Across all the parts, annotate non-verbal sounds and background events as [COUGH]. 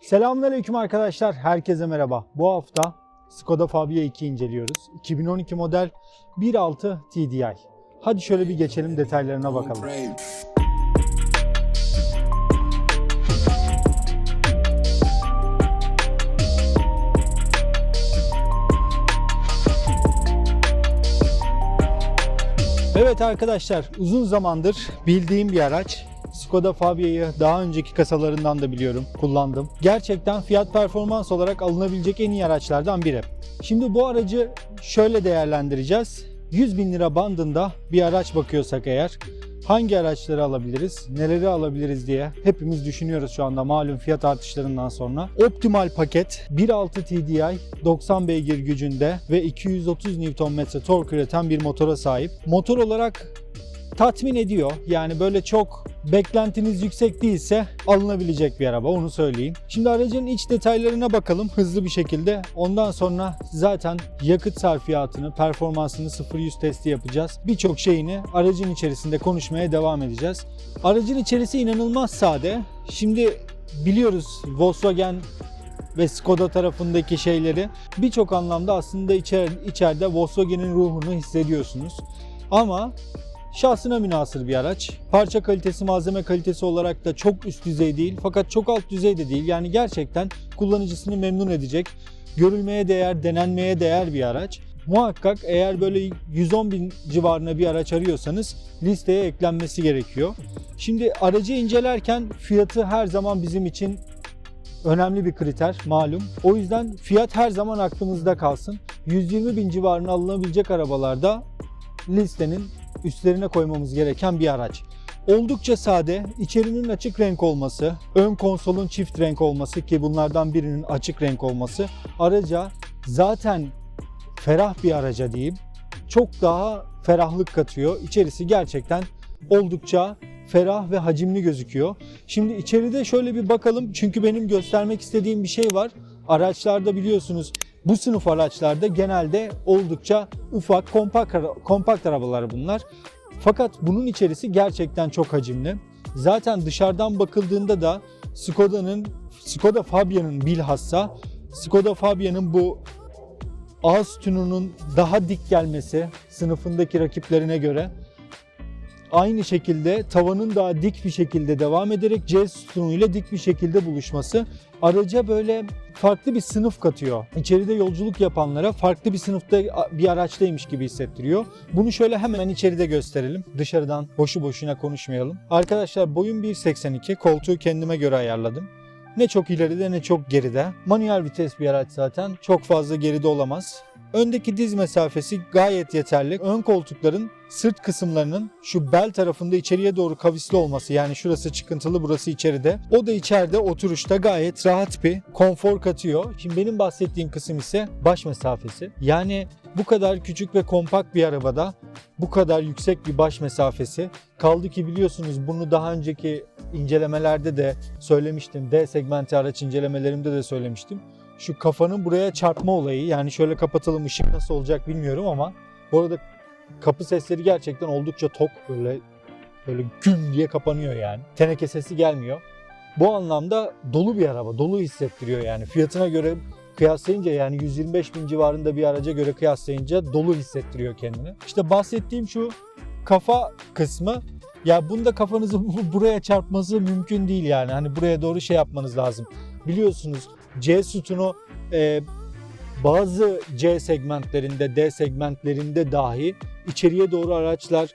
Selamünaleyküm arkadaşlar. Herkese merhaba. Bu hafta Skoda Fabia 2 inceliyoruz. 2012 model 1.6 TDI. Hadi şöyle bir geçelim detaylarına bakalım. Evet arkadaşlar uzun zamandır bildiğim bir araç. Skoda Fabia'yı daha önceki kasalarından da biliyorum, kullandım. Gerçekten fiyat performans olarak alınabilecek en iyi araçlardan biri. Şimdi bu aracı şöyle değerlendireceğiz. 100 bin lira bandında bir araç bakıyorsak eğer hangi araçları alabiliriz, neleri alabiliriz diye hepimiz düşünüyoruz şu anda malum fiyat artışlarından sonra. Optimal paket 1.6 TDI 90 beygir gücünde ve 230 Nm tork üreten bir motora sahip. Motor olarak tatmin ediyor. Yani böyle çok beklentiniz yüksek değilse alınabilecek bir araba onu söyleyeyim. Şimdi aracın iç detaylarına bakalım hızlı bir şekilde. Ondan sonra zaten yakıt sarfiyatını, performansını 0-100 testi yapacağız. Birçok şeyini aracın içerisinde konuşmaya devam edeceğiz. Aracın içerisi inanılmaz sade. Şimdi biliyoruz Volkswagen ve Skoda tarafındaki şeyleri birçok anlamda aslında içer, içeride Volkswagen'in ruhunu hissediyorsunuz. Ama Şahsına münasır bir araç. Parça kalitesi, malzeme kalitesi olarak da çok üst düzey değil fakat çok alt düzey de değil. Yani gerçekten kullanıcısını memnun edecek, görülmeye değer, denenmeye değer bir araç. Muhakkak eğer böyle 110 bin civarına bir araç arıyorsanız listeye eklenmesi gerekiyor. Şimdi aracı incelerken fiyatı her zaman bizim için önemli bir kriter malum. O yüzden fiyat her zaman aklımızda kalsın. 120 bin civarına alınabilecek arabalarda listenin üstlerine koymamız gereken bir araç. Oldukça sade, içerinin açık renk olması, ön konsolun çift renk olması ki bunlardan birinin açık renk olması araca zaten ferah bir araca diyeyim çok daha ferahlık katıyor. İçerisi gerçekten oldukça ferah ve hacimli gözüküyor. Şimdi içeride şöyle bir bakalım çünkü benim göstermek istediğim bir şey var. Araçlarda biliyorsunuz bu sınıf araçlarda genelde oldukça ufak, kompakt, kompakt arabalar bunlar. Fakat bunun içerisi gerçekten çok hacimli. Zaten dışarıdan bakıldığında da Skoda'nın, Skoda Fabia'nın bilhassa Skoda Fabia'nın bu ağız sütununun daha dik gelmesi sınıfındaki rakiplerine göre aynı şekilde tavanın daha dik bir şekilde devam ederek C sütunuyla dik bir şekilde buluşması araca böyle farklı bir sınıf katıyor. İçeride yolculuk yapanlara farklı bir sınıfta bir araçtaymış gibi hissettiriyor. Bunu şöyle hemen içeride gösterelim. Dışarıdan boşu boşuna konuşmayalım. Arkadaşlar boyum 1.82. Koltuğu kendime göre ayarladım. Ne çok ileride ne çok geride. Manuel vites bir araç zaten. Çok fazla geride olamaz. Öndeki diz mesafesi gayet yeterli. Ön koltukların sırt kısımlarının şu bel tarafında içeriye doğru kavisli olması yani şurası çıkıntılı burası içeride. O da içeride oturuşta gayet rahat bir konfor katıyor. Şimdi benim bahsettiğim kısım ise baş mesafesi. Yani bu kadar küçük ve kompakt bir arabada bu kadar yüksek bir baş mesafesi. Kaldı ki biliyorsunuz bunu daha önceki incelemelerde de söylemiştim. D segmenti araç incelemelerimde de söylemiştim şu kafanın buraya çarpma olayı yani şöyle kapatalım ışık nasıl olacak bilmiyorum ama bu arada kapı sesleri gerçekten oldukça tok böyle böyle güm diye kapanıyor yani. Teneke sesi gelmiyor. Bu anlamda dolu bir araba, dolu hissettiriyor yani. Fiyatına göre kıyaslayınca yani 125 bin civarında bir araca göre kıyaslayınca dolu hissettiriyor kendini. İşte bahsettiğim şu kafa kısmı ya bunda kafanızı [LAUGHS] buraya çarpması mümkün değil yani. Hani buraya doğru şey yapmanız lazım. Biliyorsunuz C sütunu e, bazı C segmentlerinde, D segmentlerinde dahi içeriye doğru araçlar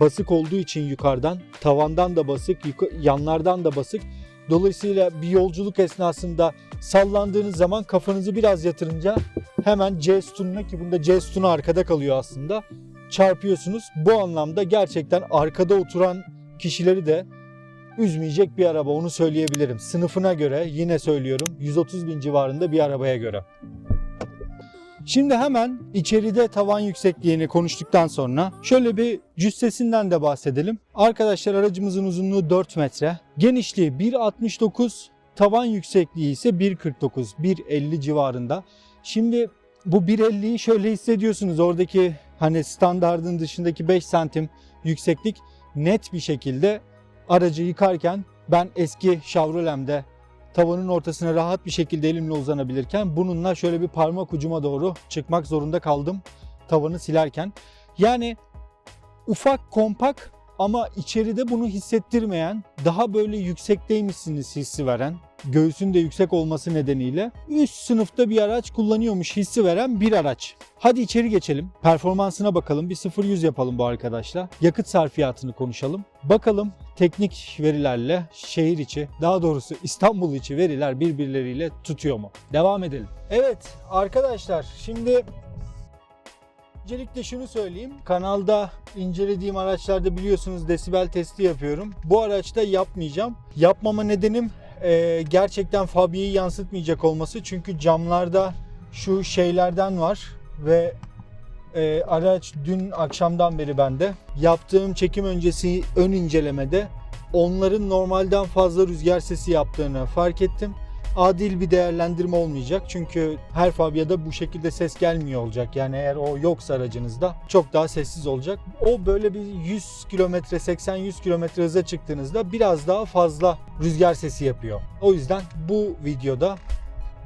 basık olduğu için yukarıdan, tavandan da basık, yanlardan da basık. Dolayısıyla bir yolculuk esnasında sallandığınız zaman kafanızı biraz yatırınca hemen C sütununa ki bunda C sütunu arkada kalıyor aslında çarpıyorsunuz. Bu anlamda gerçekten arkada oturan kişileri de üzmeyecek bir araba onu söyleyebilirim. Sınıfına göre yine söylüyorum 130 bin civarında bir arabaya göre. Şimdi hemen içeride tavan yüksekliğini konuştuktan sonra şöyle bir cüssesinden de bahsedelim. Arkadaşlar aracımızın uzunluğu 4 metre, genişliği 1.69, tavan yüksekliği ise 1.49, 1.50 civarında. Şimdi bu 1.50'yi şöyle hissediyorsunuz oradaki hani standardın dışındaki 5 santim yükseklik net bir şekilde aracı yıkarken ben eski Chevrolet'imde tavanın ortasına rahat bir şekilde elimle uzanabilirken bununla şöyle bir parmak ucuma doğru çıkmak zorunda kaldım tavanı silerken. Yani ufak kompak ama içeride bunu hissettirmeyen, daha böyle yüksekteymişsiniz hissi veren, göğsün de yüksek olması nedeniyle üst sınıfta bir araç kullanıyormuş hissi veren bir araç. Hadi içeri geçelim. Performansına bakalım. Bir 0-100 yapalım bu arkadaşla. Yakıt sarfiyatını konuşalım. Bakalım teknik verilerle şehir içi, daha doğrusu İstanbul içi veriler birbirleriyle tutuyor mu? Devam edelim. Evet arkadaşlar şimdi Öncelikle şunu söyleyeyim. Kanalda incelediğim araçlarda biliyorsunuz desibel testi yapıyorum. Bu araçta yapmayacağım. Yapmama nedenim e, gerçekten Fabia'yı yansıtmayacak olması. Çünkü camlarda şu şeylerden var ve e, araç dün akşamdan beri bende. Yaptığım çekim öncesi ön incelemede onların normalden fazla rüzgar sesi yaptığını fark ettim adil bir değerlendirme olmayacak. Çünkü her Fabia'da bu şekilde ses gelmiyor olacak. Yani eğer o yoksa aracınızda çok daha sessiz olacak. O böyle bir 100 kilometre 80-100 kilometre hıza çıktığınızda biraz daha fazla rüzgar sesi yapıyor. O yüzden bu videoda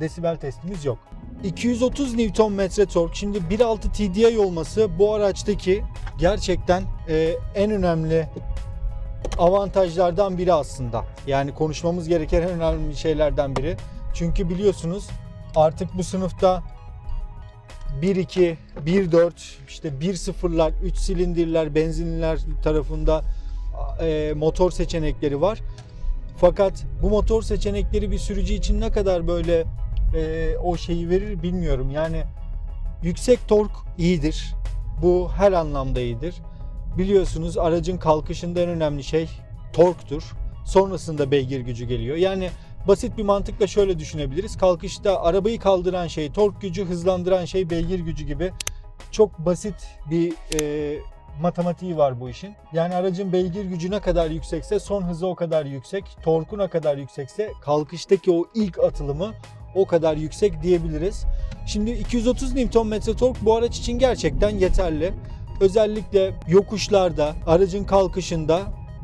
desibel testimiz yok. 230 Nm tork. Şimdi 1.6 TDI olması bu araçtaki gerçekten e, en önemli avantajlardan biri aslında. Yani konuşmamız gereken en önemli şeylerden biri. Çünkü biliyorsunuz artık bu sınıfta 1.2, 1.4, işte 1.0'lar, 3 silindirler, benzinliler tarafında e, motor seçenekleri var. Fakat bu motor seçenekleri bir sürücü için ne kadar böyle e, o şeyi verir bilmiyorum. Yani yüksek tork iyidir. Bu her anlamda iyidir. Biliyorsunuz aracın kalkışında en önemli şey torktur. Sonrasında beygir gücü geliyor. Yani basit bir mantıkla şöyle düşünebiliriz. Kalkışta arabayı kaldıran şey tork gücü, hızlandıran şey beygir gücü gibi çok basit bir e, matematiği var bu işin. Yani aracın beygir gücü ne kadar yüksekse son hızı o kadar yüksek, torku ne kadar yüksekse kalkıştaki o ilk atılımı o kadar yüksek diyebiliriz. Şimdi 230 Nm tork bu araç için gerçekten yeterli. Özellikle yokuşlarda, aracın kalkışında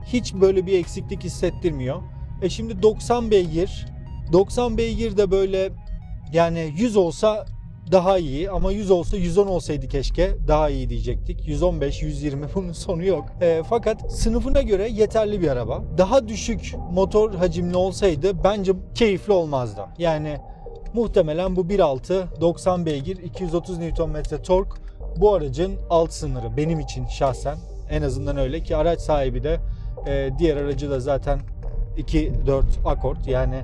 hiç böyle bir eksiklik hissettirmiyor. E şimdi 90 beygir, 90 beygir de böyle yani 100 olsa daha iyi ama 100 olsa 110 olsaydı keşke daha iyi diyecektik. 115, 120 [LAUGHS] bunun sonu yok. E, fakat sınıfına göre yeterli bir araba. Daha düşük motor hacimli olsaydı bence keyifli olmazdı. Yani muhtemelen bu 1.6 90 beygir 230 Nm tork bu aracın alt sınırı benim için şahsen en azından öyle ki araç sahibi de e, diğer aracı da zaten 2-4 akort yani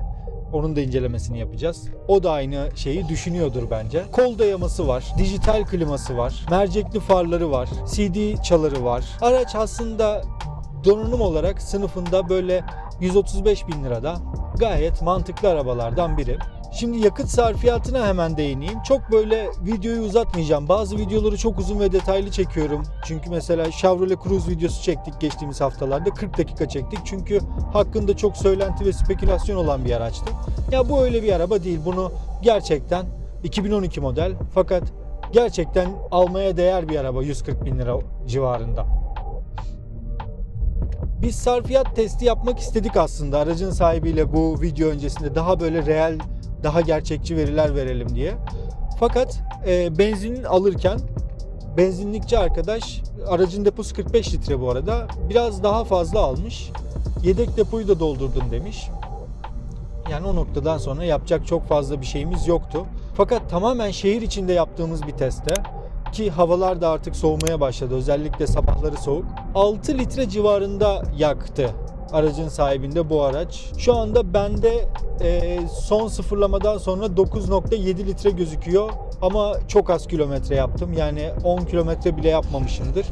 onun da incelemesini yapacağız. O da aynı şeyi düşünüyordur bence. Kol dayaması var, dijital kliması var, mercekli farları var, CD çaları var. Araç aslında donanım olarak sınıfında böyle 135 bin lirada gayet mantıklı arabalardan biri. Şimdi yakıt sarfiyatına hemen değineyim. Çok böyle videoyu uzatmayacağım. Bazı videoları çok uzun ve detaylı çekiyorum. Çünkü mesela Chevrolet Cruze videosu çektik geçtiğimiz haftalarda. 40 dakika çektik. Çünkü hakkında çok söylenti ve spekülasyon olan bir araçtı. Ya bu öyle bir araba değil. Bunu gerçekten 2012 model fakat gerçekten almaya değer bir araba 140 bin lira civarında. Biz sarfiyat testi yapmak istedik aslında aracın sahibiyle bu video öncesinde daha böyle real daha gerçekçi veriler verelim diye. Fakat e, benzin alırken benzinlikçi arkadaş aracın deposu 45 litre bu arada biraz daha fazla almış. Yedek depoyu da doldurdum demiş. Yani o noktadan sonra yapacak çok fazla bir şeyimiz yoktu. Fakat tamamen şehir içinde yaptığımız bir testte ki havalar da artık soğumaya başladı. Özellikle sabahları soğuk. 6 litre civarında yaktı aracın sahibinde bu araç. Şu anda bende e, son sıfırlamadan sonra 9.7 litre gözüküyor ama çok az kilometre yaptım. Yani 10 kilometre bile yapmamışımdır.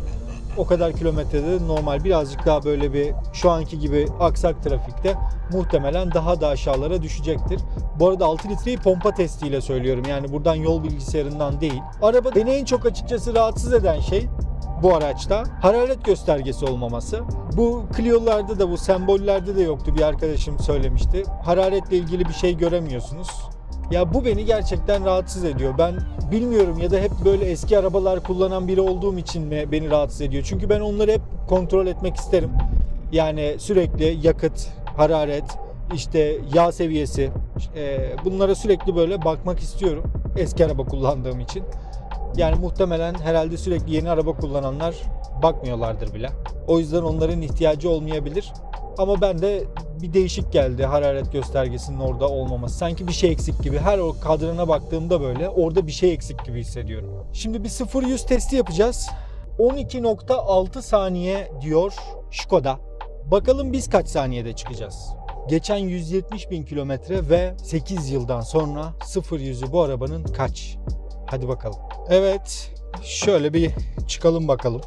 O kadar kilometrede normal birazcık daha böyle bir şu anki gibi aksak trafikte muhtemelen daha da aşağılara düşecektir. Bu arada 6 litreyi pompa testiyle söylüyorum. Yani buradan yol bilgisayarından değil. Araba beni en çok açıkçası rahatsız eden şey bu araçta hararet göstergesi olmaması. Bu Clio'larda da bu sembollerde de yoktu bir arkadaşım söylemişti. Hararetle ilgili bir şey göremiyorsunuz. Ya bu beni gerçekten rahatsız ediyor. Ben bilmiyorum ya da hep böyle eski arabalar kullanan biri olduğum için mi beni rahatsız ediyor? Çünkü ben onları hep kontrol etmek isterim. Yani sürekli yakıt, hararet, işte yağ seviyesi e, bunlara sürekli böyle bakmak istiyorum eski araba kullandığım için. Yani muhtemelen herhalde sürekli yeni araba kullananlar bakmıyorlardır bile. O yüzden onların ihtiyacı olmayabilir. Ama ben de bir değişik geldi hararet göstergesinin orada olmaması. Sanki bir şey eksik gibi. Her o kadrına baktığımda böyle orada bir şey eksik gibi hissediyorum. Şimdi bir 0-100 testi yapacağız. 12.6 saniye diyor Skoda. Bakalım biz kaç saniyede çıkacağız? Geçen 170 bin kilometre ve 8 yıldan sonra 0-100'ü bu arabanın kaç? Hadi bakalım. Evet, şöyle bir çıkalım bakalım.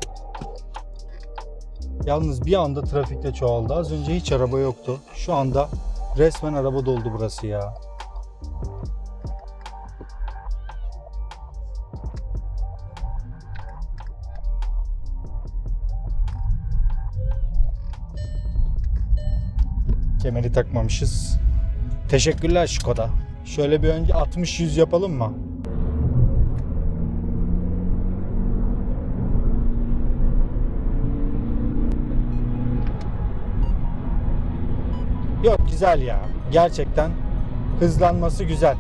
Yalnız bir anda trafikte çoğaldı. Az önce hiç araba yoktu. Şu anda resmen araba doldu burası ya. Kemeri takmamışız. Teşekkürler Skoda. Şöyle bir önce 60-100 yapalım mı? Yok güzel ya. Gerçekten hızlanması güzel.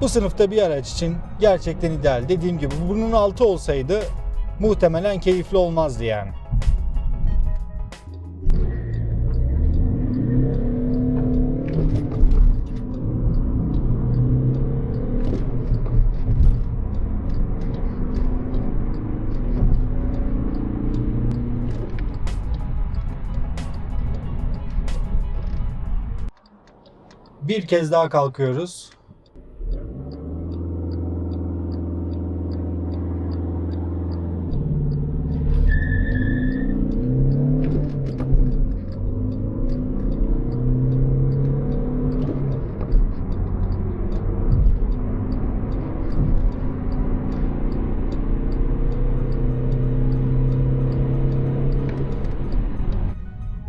Bu sınıfta bir araç için gerçekten ideal. Dediğim gibi bunun altı olsaydı muhtemelen keyifli olmazdı yani. Bir kez daha kalkıyoruz.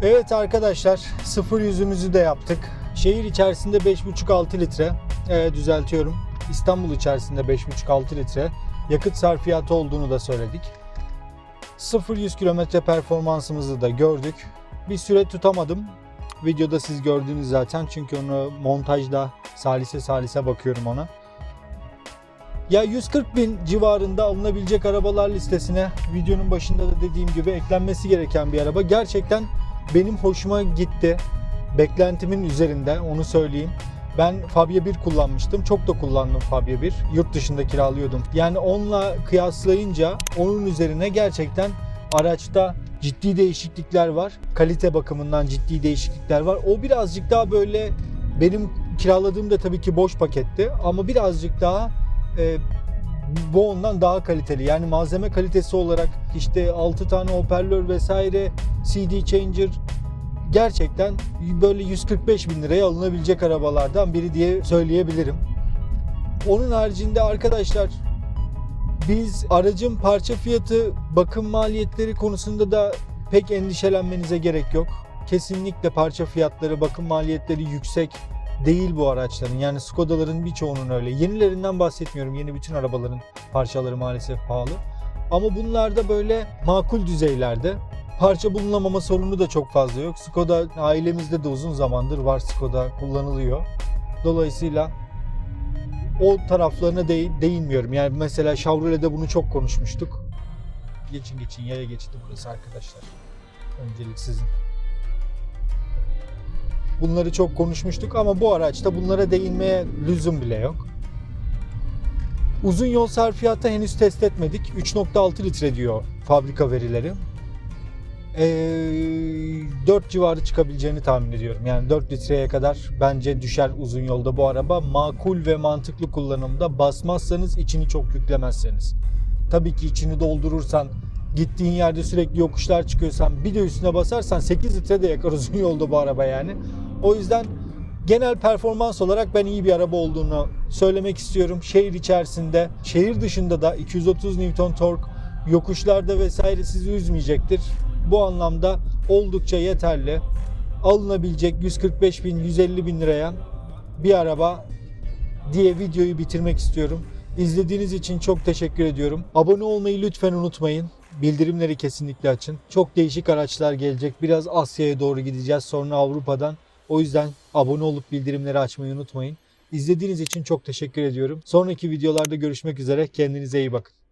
Evet arkadaşlar sıfır yüzümüzü de yaptık. Şehir içerisinde 5,5-6 litre e, düzeltiyorum. İstanbul içerisinde 5,5-6 litre yakıt sarfiyatı olduğunu da söyledik. 0-100 kilometre performansımızı da gördük. Bir süre tutamadım. Videoda siz gördünüz zaten çünkü onu montajda salise salise bakıyorum ona. Ya 140 bin civarında alınabilecek arabalar listesine videonun başında da dediğim gibi eklenmesi gereken bir araba. Gerçekten benim hoşuma gitti. Beklentimin üzerinde onu söyleyeyim. Ben Fabia 1 kullanmıştım. Çok da kullandım Fabia 1. Yurt dışında kiralıyordum. Yani onunla kıyaslayınca onun üzerine gerçekten araçta ciddi değişiklikler var. Kalite bakımından ciddi değişiklikler var. O birazcık daha böyle benim kiraladığım da tabii ki boş paketti ama birazcık daha e, bu ondan daha kaliteli. Yani malzeme kalitesi olarak işte 6 tane hoparlör vesaire CD changer gerçekten böyle 145 bin liraya alınabilecek arabalardan biri diye söyleyebilirim. Onun haricinde arkadaşlar biz aracın parça fiyatı, bakım maliyetleri konusunda da pek endişelenmenize gerek yok. Kesinlikle parça fiyatları, bakım maliyetleri yüksek değil bu araçların. Yani Skoda'ların birçoğunun öyle. Yenilerinden bahsetmiyorum. Yeni bütün arabaların parçaları maalesef pahalı. Ama bunlar da böyle makul düzeylerde. Parça bulunamama sorunu da çok fazla yok. Skoda ailemizde de uzun zamandır var Skoda kullanılıyor. Dolayısıyla o taraflarına de- değinmiyorum. Yani mesela Chevrolet'de bunu çok konuşmuştuk. Geçin geçin yaya geçti burası arkadaşlar. Öncelik sizin. Bunları çok konuşmuştuk ama bu araçta bunlara değinmeye lüzum bile yok. Uzun yol sarfiyatı henüz test etmedik. 3.6 litre diyor fabrika verileri. Ee, 4 civarı çıkabileceğini tahmin ediyorum. Yani 4 litreye kadar bence düşer uzun yolda bu araba. Makul ve mantıklı kullanımda basmazsanız içini çok yüklemezseniz. Tabii ki içini doldurursan gittiğin yerde sürekli yokuşlar çıkıyorsan bir de üstüne basarsan 8 litre de yakar [LAUGHS] uzun yolda bu araba yani. O yüzden genel performans olarak ben iyi bir araba olduğunu söylemek istiyorum. Şehir içerisinde, şehir dışında da 230 Newton tork yokuşlarda vesaire sizi üzmeyecektir. Bu anlamda oldukça yeterli. Alınabilecek 145 bin, 150 bin liraya bir araba diye videoyu bitirmek istiyorum. İzlediğiniz için çok teşekkür ediyorum. Abone olmayı lütfen unutmayın. Bildirimleri kesinlikle açın. Çok değişik araçlar gelecek. Biraz Asya'ya doğru gideceğiz. Sonra Avrupa'dan O yüzden abone olup bildirimleri açmayı unutmayın. İzlediğiniz için çok teşekkür ediyorum. Sonraki videolarda görüşmek üzere. Kendinize iyi bakın.